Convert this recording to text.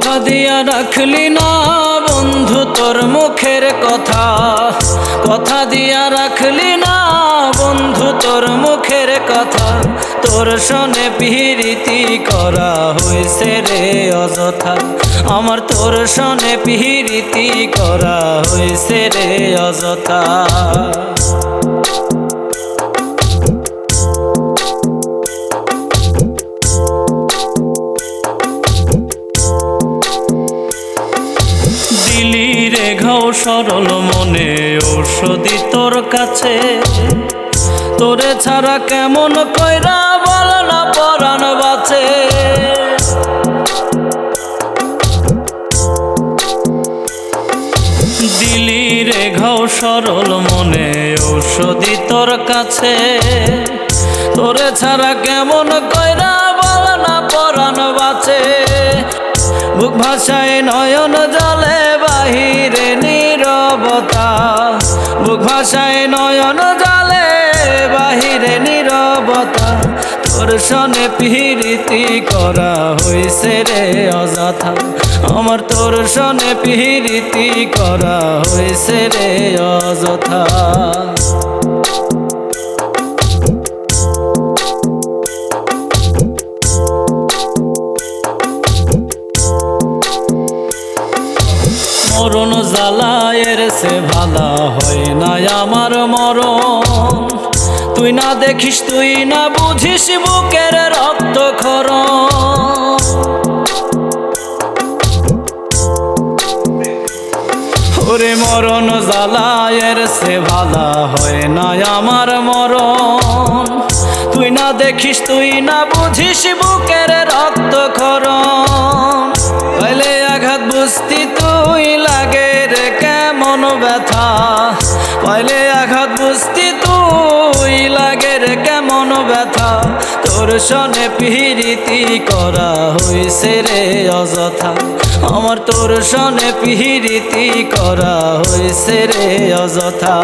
রাখলি না বন্ধু, তোর মুখের কথা। কথা দিয়া রাখলি না বন্ধু, তোর মুখের কথা। তোর শোনে পিহিরিতি করা হয়েছে রে অযথা। আমার তোর শোনে পিহিরিতি করা হয়েছে রে অযথা। দিলি রে ঘাও সরল মনে ঔষধি তোর কাছে। তোরে ছাড়া কেমন কইরা বল না পরাণ বাঁচে। দিলি রে ঘাও সরল মনে ঔষধি তোর কাছে। তোরে ছাড়া কেমন কইরা বল না পরাণ বাঁচে। বুক ভাষায় নয়ন জলে বাহিরে নীরবতা। বুক ভাষায় নয়ন জলে বাহিরে নীরবতা। তোর সনে পিহিরিতি করা হইছে রে অযথা। আমার তোর সনে পিহিরিতি করা হইছে রে অযথা। মরণ জ্বালায়ের সে ভালা হয় না আমার মরণ। তুই না দেখিস, তুই না বুঝিস বুকের রক্ত খর ওরে মরণ জ্বালায়ের সে ভালা হয় না আমার মরণ। তুই না দেখিস, তুই না বুঝিস বুকের রক্ত তোর সনে পিহিরিতি করা হয়েছে রে অযথা। আমার দর্শনে পিহিরিতি করা হয়েছে রে অযথা।